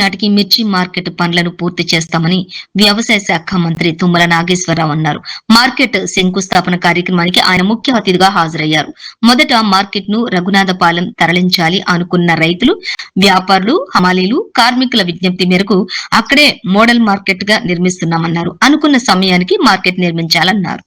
నాటికి మిర్చి మార్కెట్ పనులను పూర్తి చేస్తామని వ్యవసాయ శాఖ మంత్రి తుమ్మల నాగేశ్వరరావు అన్నారు. మార్కెట్ శంకుస్థాపన కార్యక్రమానికి ఆయన ముఖ్య అతిథిగా హాజరయ్యారు. మొదట మార్కెట్ను రఘునాథపాలెం తరలించాలి అనుకున్న రైతులు వ్యాపారులు హమాలీలు కార్మికుల విజ్ఞప్తి మేరకు అక్కడే మోడల్ మార్కెట్గా నిర్మిస్తున్నామన్నారు. అనుకున్న సమయానికి మార్కెట్ నిర్మించాలన్నారు.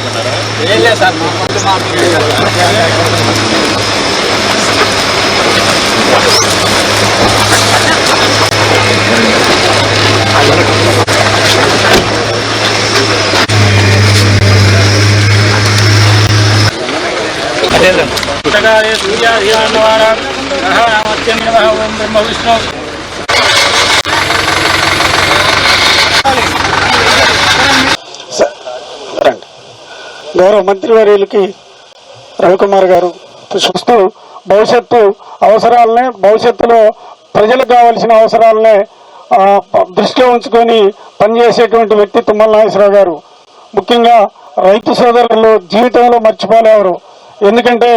ఉన్నారా ఏం లేదు సార్ మా ముందు మాకు పుస్తకాలే సూర్య ద్వారా ఓం బ్రహ్మ విష్ణు గౌరవ మంత్రివర్యులకి రవికుమార్ గారు చూస్తూ భవిష్యత్తు అవసరాలనే భవిష్యత్తులో ప్రజలకు కావాల్సిన అవసరాలనే దృష్టిలో ఉంచుకొని పనిచేసేటువంటి వ్యక్తి తుమ్మల నాగేశ్వరరావు గారు. ముఖ్యంగా రైతు సోదరులు జీవితంలో మర్చిపోలేవరు ఎందుకంటే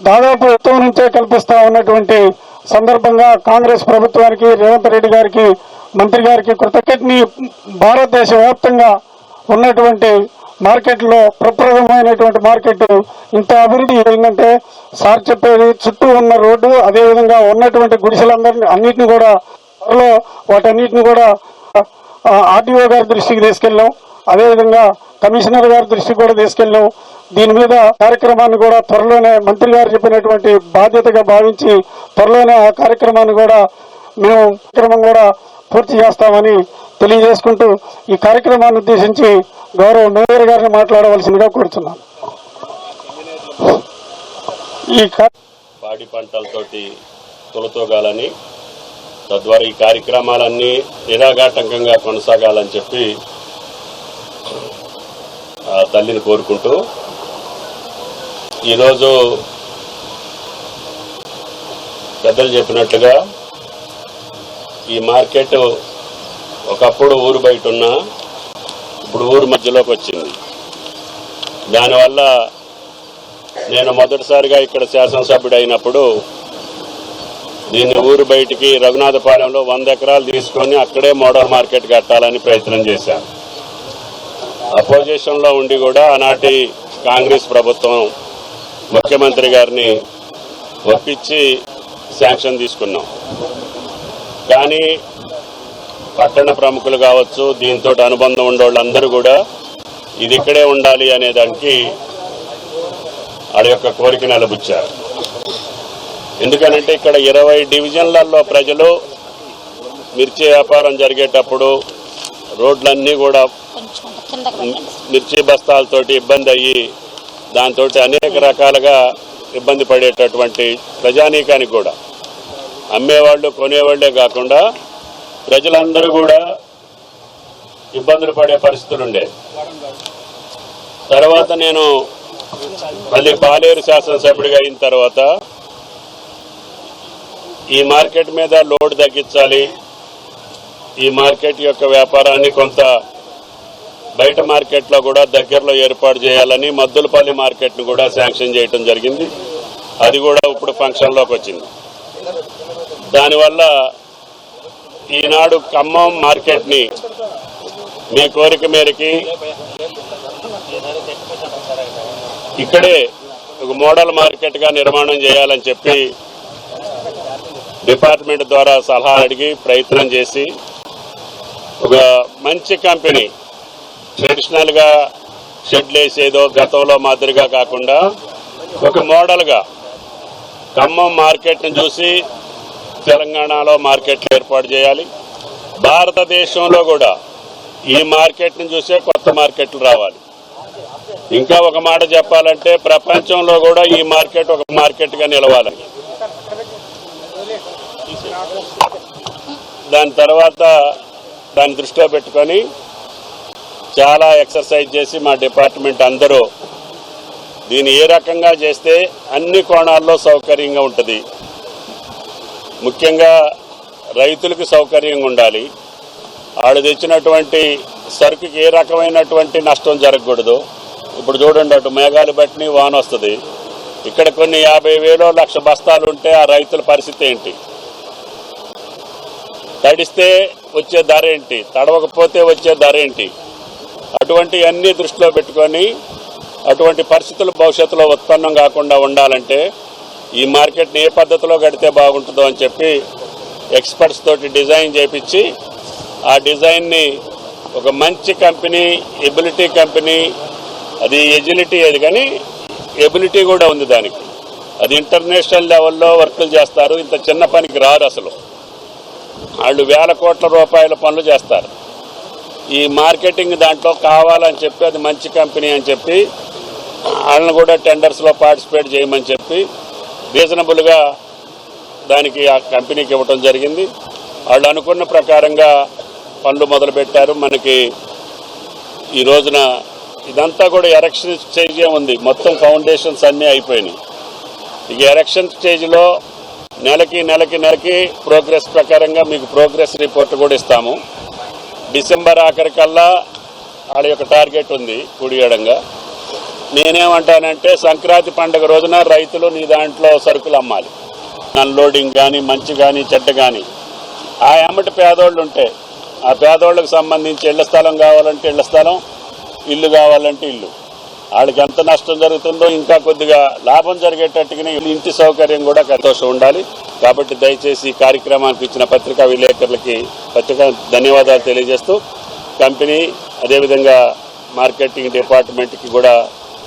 దాదాపు ఉత్తమ నుంచే కల్పిస్తా ఉన్నటువంటి సందర్భంగా కాంగ్రెస్ ప్రభుత్వానికి రేవంత్ రెడ్డి గారికి మంత్రి గారికి కృతజ్ఞతని భారతదేశ వ్యాప్తంగా ఉన్నటువంటి మార్కెట్లో ప్రప్రదమైనటువంటి మార్కెట్ ఇంత అభివృద్ధి ఏంటంటే సార్ చెప్పేది చుట్టూ ఉన్న రోడ్డు అదేవిధంగా ఉన్నటువంటి గుడిసెలందరినీ అన్నిటిని కూడా త్వరలో వాటన్నిటిని కూడా ఆర్టీఓ గారి దృష్టికి తీసుకెళ్ళాం. అదేవిధంగా కమిషనర్ గారి దృష్టికి కూడా తీసుకెళ్ళాం. దీని మీద కార్యక్రమాన్ని కూడా త్వరలోనే మంత్రి గారు చెప్పినటువంటి బాధ్యతగా భావించి త్వరలోనే ఆ కార్యక్రమాన్ని కూడా మేము కార్యక్రమం కూడా పూర్తి చేస్తామని తెలియజేసుకుంటూ ఈ కార్యక్రమాన్ని ఉద్దేశించి గౌరవ మేయర్ గారిని మాట్లాడవలసిందిగా కోరుతున్నాను. ఈ పాడి పంటలతోటి తొలతోగాలని తద్వారా ఈ కార్యక్రమాలన్నీ నిరాఘాటంకంగా కొనసాగాలని చెప్పి తల్లిని కోరుకుంటూ ఈరోజు పెద్దలు చెప్పినట్లుగా ఈ మార్కెట్ ఒకప్పుడు ఊరు బయట ఉన్నా ఇప్పుడు ఊరు మధ్యలోకి వచ్చింది. దానివల్ల నేను మొదటిసారిగా ఇక్కడ శాసనసభ్యుడు అయినప్పుడు దీన్ని ఊరు బయటికి రఘునాథపాలెంలో వంద ఎకరాలు తీసుకొని అక్కడే మోడల్ మార్కెట్ కట్టాలని ప్రయత్నం చేశాను. అపోజిషన్లో ఉండి కూడా ఆనాటి కాంగ్రెస్ ప్రభుత్వం ముఖ్యమంత్రి గారిని ఒప్పించి శాంక్షన్ తీసుకున్నాం. కానీ పట్టణ ప్రముఖులు కావచ్చు దీంతో అనుబంధం ఉండే కూడా ఇది ఇక్కడే ఉండాలి అనే దానికి వాళ్ళ యొక్క కోరిక నిలబుచ్చారు. ఎందుకనంటే ఇక్కడ ఇరవై డివిజన్లలో ప్రజలు మిర్చి వ్యాపారం జరిగేటప్పుడు రోడ్లన్నీ కూడా మిర్చి బస్తాలతోటి ఇబ్బంది అయ్యి దాంతో అనేక రకాలుగా ఇబ్బంది పడేటటువంటి ప్రజానీకానికి కూడా అమ్మేవాళ్ళు కొనేవాళ్ళే కాకుండా ప్రజలందరూ కూడా ఇబ్బందులు పడే పరిస్థితులు ఉండే. తర్వాత నేను మళ్ళీ పాలేరు శాసనసభ్యుడిగా అయిన తర్వాత ఈ మార్కెట్ మీద లోడ్ తగ్గించాలి. ఈ మార్కెట్ యొక్క వ్యాపారాన్ని కొంత బయట మార్కెట్లో కూడా దగ్గరలో ఏర్పాటు చేయాలని మద్దులపల్లి మార్కెట్ను కూడా శాంక్షన్ చేయటం జరిగింది. అది కూడా ఇప్పుడు ఫంక్షన్లోకి వచ్చింది. దానివల్ల ఈనాడు ఖమ్మం మార్కెట్ని మీ కోరిక మేరకి ఇక్కడే ఒక మోడల్ మార్కెట్గా నిర్మాణం చేయాలని చెప్పి డిపార్ట్మెంట్ ద్వారా సలహా అడిగి ప్రయత్నం చేసి ఒక మంచి కంపెనీ ట్రెడిషనల్గా షెడ్లు వేసేదో గతంలో మాదిరిగా కాకుండా ఒక మోడల్గా ఖమ్మం మార్కెట్ని చూసి తెలంగాణలో మార్కెట్లు ఏర్పాటు చేయాలి. భారతదేశంలో కూడా ఈ మార్కెట్ని చూసే కొత్త మార్కెట్లు రావాలి. ఇంకా ఒక మాట చెప్పాలంటే ప్రపంచంలో కూడా ఈ మార్కెట్ ఒక మార్కెట్గా నిలవాలి. దాని తర్వాత దాన్ని దృష్టిలో పెట్టుకొని చాలా ఎక్సర్సైజ్ చేసి మా డిపార్ట్మెంట్ అందరూ దీన్ని ఏ రకంగా చేస్తే అన్ని కోణాల్లో సౌకర్యంగా ఉంటుంది. ముఖ్యంగా రైతులకు సౌకర్యంగా ఉండాలి. ఆడు తెచ్చినటువంటి సరుకుకి ఏ రకమైనటువంటి నష్టం జరగకూడదు. ఇప్పుడు చూడండి అటు మేఘాలు బట్టి వాన వస్తుంది. ఇక్కడ కొన్ని యాభై వేలు లక్ష బస్తాలు ఉంటే ఆ రైతుల పరిస్థితి ఏంటి? తడిస్తే వచ్చే ధర ఏంటి? తడవకపోతే వచ్చే ధర ఏంటి? అటువంటి అన్ని దృష్టిలో పెట్టుకొని అటువంటి పరిస్థితులు భవిష్యత్తులో ఉత్పన్నం కాకుండా ఉండాలంటే ఈ మార్కెట్ని ఏ పద్ధతిలో కడితే బాగుంటుందో అని చెప్పి ఎక్స్పర్ట్స్ తోటి డిజైన్ చేపించి ఆ డిజైన్ని ఒక మంచి కంపెనీ ఎబిలిటీ కంపెనీ అది ఎజిలిటీ అది కానీ ఎబిలిటీ కూడా ఉంది దానికి. అది ఇంటర్నేషనల్ లెవెల్లో వర్కులు చేస్తారు. ఇంత చిన్న పనికి రారు అసలు. వాళ్ళు వేల కోట్ల రూపాయల పనులు చేస్తారు. ఈ మార్కెటింగ్ దాంట్లో కావాలని చెప్పి అది మంచి కంపెనీ అని చెప్పి వాళ్ళని కూడా టెండర్స్లో పార్టిసిపేట్ చేయమని చెప్పి రీజనబుల్గా దానికి ఆ కంపెనీకి ఇవ్వటం జరిగింది. వాళ్ళు అనుకున్న ప్రకారంగా పనులు మొదలుపెట్టారు. మనకి ఈ రోజున ఇదంతా కూడా ఎరక్షన్ స్టేజే ఉంది. మొత్తం ఫౌండేషన్స్ అన్నీ అయిపోయినాయి. ఇక ఎరక్షన్ స్టేజ్లో నెలకి నెలకి నెలకి ప్రోగ్రెస్ ప్రకారంగా మీకు ప్రోగ్రెస్ రిపోర్ట్ కూడా ఇస్తాము. డిసెంబర్ ఆఖరికల్లా వాళ్ళ యొక్క టార్గెట్ ఉంది. కుడియడంగా నేనేమంటానంటే సంక్రాంతి పండుగ రోజున రైతులు నీ దాంట్లో సరుకులు అమ్మాలి. అన్లోడింగ్ కానీ మంచి కానీ చెడ్డ కానీ ఆ ఎమ్మటి పేదోళ్ళు ఉంటే ఆ పేదోళ్ళకి సంబంధించి ఇళ్ళ స్థలం కావాలంటే ఇళ్ళ స్థలం ఇల్లు కావాలంటే ఇల్లు. వాళ్ళకి ఎంత నష్టం జరుగుతుందో ఇంకా కొద్దిగా లాభం జరిగేటట్టుగానే ఇంటి సౌకర్యం కూడా సంతోషం ఉండాలి. కాబట్టి దయచేసి ఈ కార్యక్రమానికి ఇచ్చిన పత్రికా విలేకరులకి పత్రిక ధన్యవాదాలు తెలియజేస్తూ కంపెనీ అదేవిధంగా మార్కెటింగ్ డిపార్ట్మెంట్కి కూడా